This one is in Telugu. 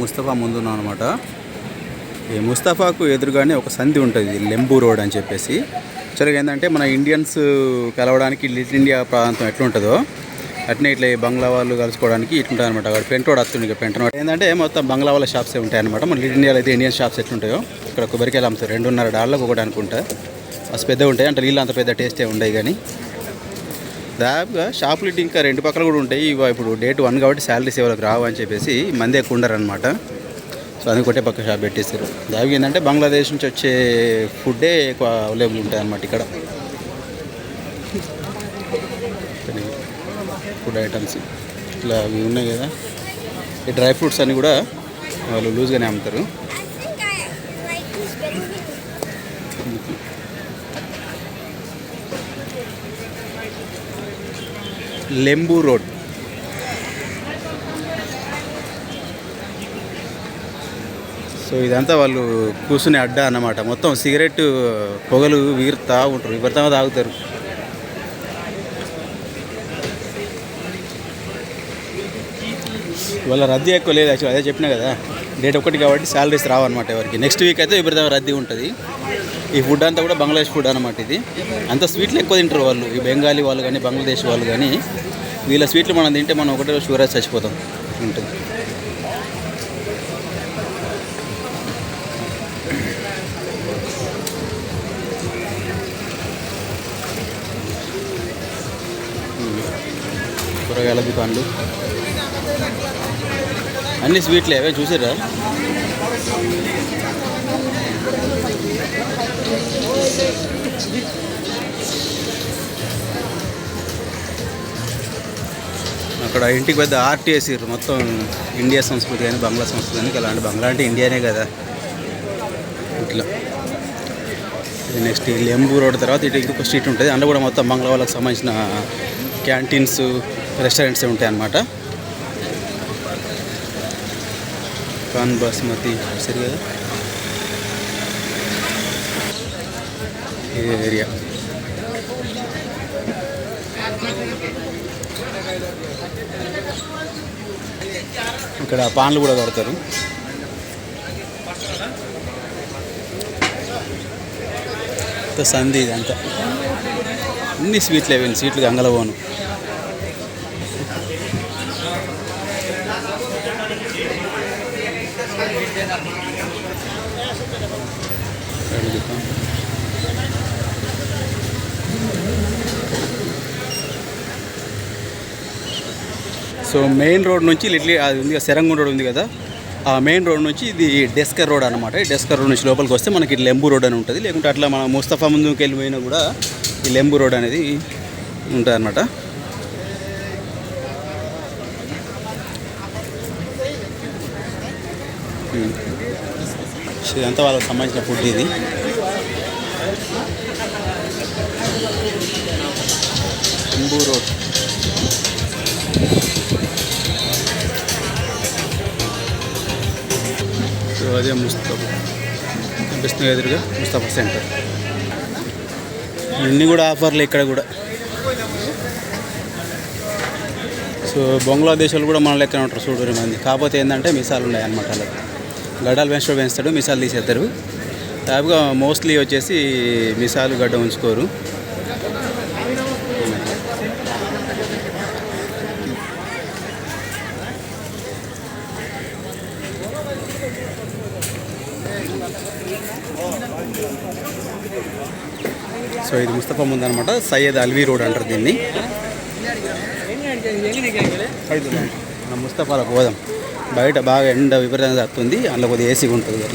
ముస్తఫా ముందున్నాం అనమాట ఈ ముస్తఫాకు ఎదురుగానే ఒక సంధి ఉంటుంది లెంబూ రోడ్ అని చెప్పేసి. యాక్చువల్గా ఏంటంటే మన ఇండియన్స్ కలవడానికి లిటిల్ ఇండియా ప్రాంతం ఎట్లుంటుందో అట్నే ఇట్లా ఈ బంగ్లా వాళ్ళు కలుసుకోవడానికి ఇట్లుంటుంది అనమాట అక్కడ పెంట్ రోడ్ వస్తుంది ఇక పెంట రోడ్. ఏంటంటే మొత్తం బంగ్లా వాళ్ళ షాప్సే ఉంటాయి అనమాట మన లిటిల్ ఇండియాలో అయితే ఇండియన్ షాప్స్ ఎట్లుంటాయో ఇక్కడ కొబ్బరికాయలు అమ్ముతారు. రెండున్నర డాళ్ళకు ఒకటి అనుకుంటా. అసలు పెద్దగా ఉంటాయి అంటే నీళ్ళు అంత పెద్ద టేస్టే ఉండవు కానీ. దాదాపుగా షాపులు ఇటు ఇంకా రెండు పక్కల కూడా ఉంటాయి. ఇవి ఇప్పుడు డేట్ వన్ కాబట్టి శాలరీస్ ఎవరికి రావు అని చెప్పేసి మంది ఎక్కువ ఉండరు అనమాట సో అందుకు ఒకటే పక్క షాప్ పెట్టేస్తారు దాదాపు ఏంటంటే బంగ్లాదేశ్ నుంచి వచ్చే ఫుడ్డే ఎక్కువ అవైలబుల్ ఉంటాయి అన్నమాట ఇక్కడ. ఫుడ్ ఐటమ్స్ ఇట్లా అవి ఉన్నాయి కదా. ఈ డ్రై ఫ్రూట్స్ అన్నీ కూడా వాళ్ళు లూజ్గానే అమ్ముతారు. లెంబూ రోడ్ సో ఇదంతా వాళ్ళు కూర్చునే అడ్డా అన్నమాట. మొత్తం సిగరెట్ పొగలు వీరుతా ఉంటారు. విపరీతంగా తాగుతారు. వాళ్ళ రద్దీ ఎక్కువ లేదు యాక్చువల్ అదే చెప్పినా కదా. డేట్ ఒకటి కాబట్టి శాలరీస్ రావన్నమాట ఎవరికి. నెక్స్ట్ వీక్ అయితే విపరీతంగా రద్దీ ఉంటుంది. ఈ ఫుడ్ అంతా కూడా బంగ్లాదేశ్ ఫుడ్ అనమాట ఇది. అంత స్వీట్లు ఎక్కువ తింటారు వాళ్ళు. ఈ బెంగాలీ వాళ్ళు కానీ బంగ్లాదేశ్ వాళ్ళు కానీ వీళ్ళ స్వీట్లు మనం తింటే మనం ఒకటే షుగర్ చచ్చిపోతాం. ఉంటుంది. కూరగాయల దుకాన్లు అన్ని స్వీట్లు అవే చూసారా అక్కడ ఇంటికి పెద్ద ఆర్ట్ మొత్తం ఇండియా సంస్కృతి అని బంగ్లా సంస్కృతి అని అలాంటి బంగ్లా అంటే ఇండియానే కదా. ఇట్లా. ఇది నెక్స్ట్ లెంబూ రోడ్ తర్వాత ఇటు ఇంకొక స్ట్రీట్ ఉంటుంది. అందులో కూడా మొత్తం బంగ్లా వాళ్ళకి సంబంధించిన క్యాంటీన్స్ రెస్టారెంట్స్ ఉంటాయి అన్నమాట కాన్ బాస్మతి సరి కదా ఈ ఏరియా. ఇక్కడ పాన్లు కూడా కడతారు. సంధి ఇదంతా. అన్ని స్వీట్లు అవి స్వీట్లు గంగలవోను సో మెయిన్ రోడ్ నుంచి లిట్లీ అది ఉంది కదా రోడ్ ఉంది కదా. ఆ మెయిన్ రోడ్ నుంచి ఇది డెస్కర్ రోడ్ అనమాట ఈ డెస్కర్ రోడ్ నుంచి లోపలికి వస్తే మనకి లెంబు రోడ్ అని ఉంటుంది. లేకుంటే అట్లా మన ముస్తఫా ముందుకు వెళ్ళిపోయినా కూడా ఈ లెంబు రోడ్ అనేది ఉంటుంది అనమాట ఇదంతా వాళ్ళకి సంబంధించిన ఫుడ్ ఇది. Lembu road. అదే ముస్తఫా. కనిపిస్తుంది ఎదురుగా ముస్తఫా సెంటర్. ఇవన్నీ కూడా ఆఫర్లు ఇక్కడ కూడా. సో బంగ్లాదేశ్ వాళ్ళు కూడా మన లెక్కన ఉంటారు చూడరు మంది. కాకపోతే ఏంటంటే మిసాలు ఉన్నాయి అనమాట వాళ్ళకి గడ్డలు పెంచడం పెంచుతాడు మిసాలు తీసేస్తారు. దాదాపుగా మోస్ట్లీ వచ్చేసి మిసాలు గడ్డ ఉంచుకోరు. సో ఇది ముస్తఫా ముందు అనమాట సయ్యద్ అల్వీ రోడ్ అంటారు దీన్ని. మన ముస్తఫాలకు పోదాం. బయట బాగా ఎండ విపరీతంగా తగ్గుతుంది అందులో కొద్దిగా ఏసీగా ఉంటుంది.